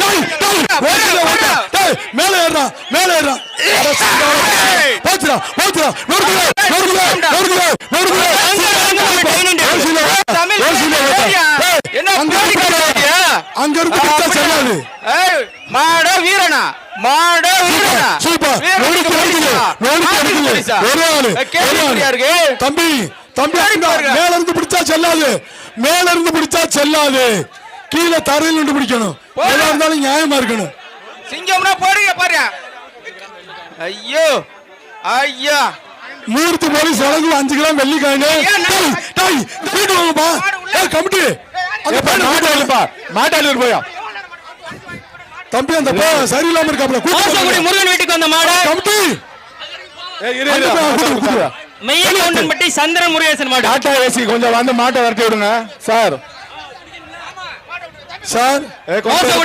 டேய், டேய். டேய், மேல மேல. போச்சுடா, போச்சுடா. என்ன அங்க இருந்து சரியாது. ஏய், மாட வீரனா மாட வீரனா சூப்பர். நொறுக்கு, நொறுக்குது? நொறுக்கு, நொறுக்குது. ஒரு ஆளு, தம்பி தம்பி. மேல இருந்து பிடிச்சா செல்லாது மேல இருந்து பிடிச்சா செல்லாது கீழே தரையில் நின்று பிடிக்கணும். போடு. எதா இருந்தாலும் நியாயமா இருக்கணும். சிங்கம்னா போடுங்க பாரு ஐயோ ஐயா. மூர்த்தி போலீஸ் வழங்கு அஞ்சு கிலோ வெள்ளி காயின் வீட்டு வாங்கப்பா கமிட்டி. அந்த பையனை கூட்டு வாங்கப்பா. மாட்டாளி போயா. தம்பி அந்த சரியில்லாம இருக்காப்ல. முருகன் வீட்டுக்கு வந்த மாடு. கமிட்டி. வா. மெய்யக்கவுண்டன்பட்டி சந்திரன் முருகேசன் மாடு. டாடா ஏசி கொஞ்சம் வந்து மாட்டை விரட்டி விடுங்க. சார் சார் ஏ, கொஞ்சம் மோசகுடி